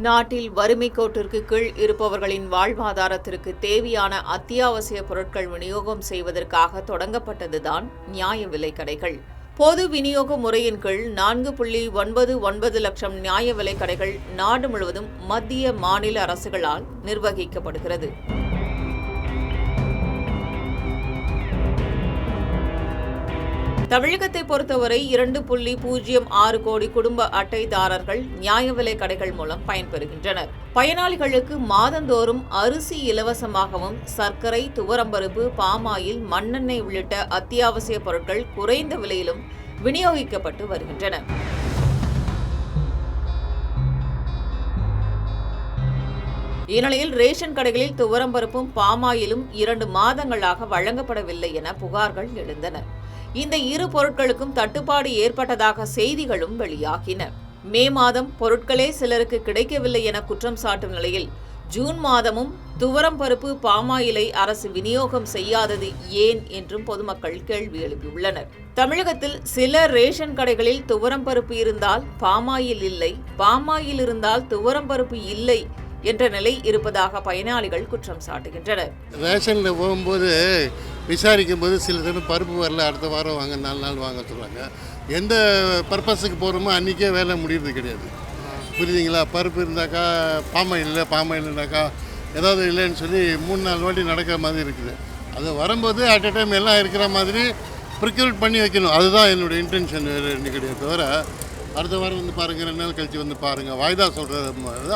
நாட்டில் வறுமை கோட்டிற்கு கீழ் இருப்பவர்களின் வாழ்வாதாரத்திற்கு தேவையான அத்தியாவசிய பொருட்கள் விநியோகம் செய்வதற்காக தொடங்கப்பட்டதுதான் நியாய விலை கடைகள். பொது விநியோக முறையின் கீழ் நான்கு புள்ளி ஒன்பது ஒன்பது லட்சம் நியாய விலை கடைகள் நாடு முழுவதும் மத்திய மாநில அரசுகளால் நிர்வகிக்கப்படுகிறது. தமிழகத்தை பொறுத்தவரை இரண்டு புள்ளி பூஜ்ஜியம் ஆறு கோடி குடும்ப அட்டைதாரர்கள் நியாய விலை கடைகள் மூலம் பயன்பெறுகின்றனர் பயனாளிகளுக்கு மாதந்தோறும் அரிசி இலவசமாகவும் சர்க்கரை துவரம்பருப்பு பாமாயில் மண்ணெண்ணெய் உள்ளிட்ட அத்தியாவசிய பொருட்கள் குறைந்த விலையிலும் விநியோகிக்கப்பட்டு வருகின்றன. இந்நிலையில் ரேஷன் கடைகளில் துவரம்பருப்பும் பாமாயிலும் இரண்டு மாதங்களாக வழங்கப்படவில்லை என புகார்கள் எழுந்தன. இந்த இரு பொருட்களுக்கும் தட்டுப்பாடு ஏற்பட்டதாக செய்திகளும் வெளியாகின. மே மாதம் பொருட்களே சிலருக்கு கிடைக்கவில்லை என குற்றம் சாட்டும் நிலையில் ஜூன் மாதமும் துவரம் பருப்பு பாமாயிலை அரசு விநியோகம் செய்யாதது ஏன் என்றும் பொதுமக்கள் கேள்வி எழுப்பியுள்ளனர். தமிழகத்தில் சில ரேஷன் கடைகளில் துவரம் பருப்பு இருந்தால் பாமாயில் இல்லை பாமாயில் இருந்தால் துவரம் பருப்பு இல்லை என்ற நிலை இருப்பதாக பயனாளிகள் குற்றம் சாட்டுகின்றனர். ரேஷனில் போகும்போது விசாரிக்கும் போது சில தினம் பருப்பு வரல அடுத்த வாரம் வாங்க நாலு நாள் வாங்க சொல்கிறாங்க எந்த பர்பஸுக்கு போகிறோமோ அன்றைக்கே வேலை முடியறது கிடையாது. புரியுதுங்களா? பருப்பு இருந்தாக்கா பாமாயில் இல்லை பாமாயில் இருந்தாக்கா ஏதாவது இல்லைன்னு சொல்லி மூணு நாலு வாட்டி நடக்கிற மாதிரி இருக்குது. அது வரும்போது அட் அ டைம் எல்லாம் இருக்கிற மாதிரி ப்ரிக்யூட் பண்ணி வைக்கணும். அதுதான் என்னோடய இன்டென்ஷன் வேறு என்ன கிடையாது தவிர அடுத்த வாரம் வந்து பாருங்கள் ரெண்டு நாள் கழித்து வந்து பாருங்கள் வாய்தா சொல்கிறத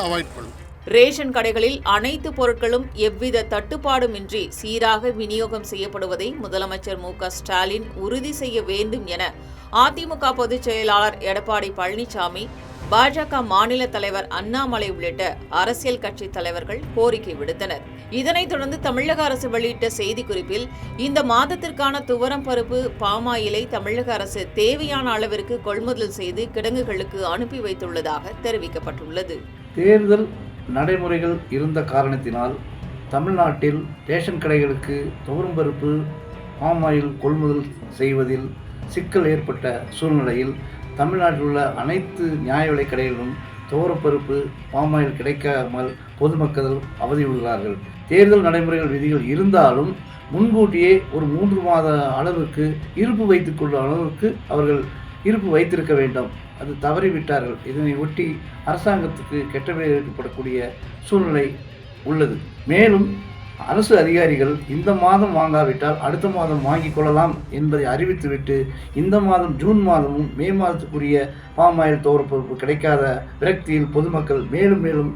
அவாய்ட் பண்ணணும். ரேஷன் கடைகளில் அனைத்து பொருட்களும் எவ்வித தட்டுப்பாடுமின்றி சீராக விநியோகம் செய்யப்படுவதை முதலமைச்சர் மு க ஸ்டாலின் உறுதி செய்ய வேண்டும் என அதிமுக பொதுச் செயலாளர் எடப்பாடி பழனிசாமி பாஜக மாநில தலைவர் அண்ணாமலை உள்ளிட்ட அரசியல் கட்சி தலைவர்கள் கோரிக்கை விடுத்தனர். இதனைத் தொடர்ந்து தமிழக அரசு வெளியிட்ட செய்திக்குறிப்பில் இந்த மாதத்திற்கான துவரம் பருப்பு பாமாயிலை தமிழக அரசு தேவையான அளவிற்கு கொள்முதல் செய்து கிடங்குகளுக்கு அனுப்பி வைத்துள்ளதாக தெரிவிக்கப்பட்டுள்ளது. தேர்தல் நடைமுறைகள் இருந்த காரணத்தினால் தமிழ்நாட்டில் ரேஷன் கடைகளுக்கு துவரம் பருப்பு பாமாயில் கொள்முதல் செய்வதில் சிக்கல் ஏற்பட்ட சூழ்நிலையில் தமிழ்நாட்டில் உள்ள அனைத்து நியாய விலைக் கடைகளிலும் துவரப்பருப்பு பாமாயில் கிடைக்காமல் பொதுமக்கள் அவதியுள்ளார்கள் தேர்தல் நடைமுறைகள் விதிகள் இருந்தாலும் முன்கூட்டியே ஒரு மூன்று மாத அளவுக்கு இருப்பு வைத்துக்கொள்ளும் அளவுக்கு அவர்கள் இருப்பு வைத்திருக்க வேண்டும். அது தவறிவிட்டார்கள் இதனை ஒட்டி அரசாங்கத்துக்கு கெட்ட பெயர் ஏற்படக்கூடிய சூழ்நிலை உள்ளது. மேலும் அரசு அதிகாரிகள் இந்த மாதம் வாங்காவிட்டால் அடுத்த மாதம் வாங்கிக் கொள்ளலாம் என்பதை அறிவித்துவிட்டு இந்த மாதம் ஜூன் மாதமும் மே மாதத்துக்குரிய பாமாயில் தோரப்பொறுப்பு கிடைக்காத விரக்தியில் பொதுமக்கள் மேலும் மேலும்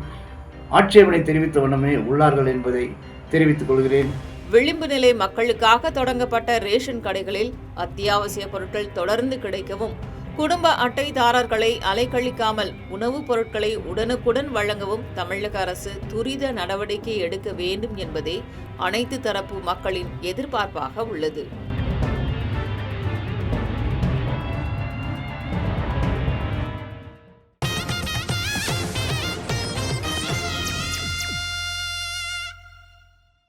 ஆட்சேபனை தெரிவித்த வண்ணமே உள்ளார்கள் என்பதை தெரிவித்துக் கொள்கிறேன். விளிம்பு நிலை மக்களுக்காக தொடங்கப்பட்ட ரேஷன் கடைகளில் அத்தியாவசிய பொருட்கள் தொடர்ந்து கிடைக்கவும் குடும்ப அட்டைதாரர்களை அலைக்கழிக்காமல் உணவுப் பொருட்களை உடனுக்குடன் வழங்கவும் தமிழக அரசு துரித நடவடிக்கை எடுக்க வேண்டும் என்பதே அனைத்து தரப்பு மக்களின் எதிர்பார்ப்பாக உள்ளது.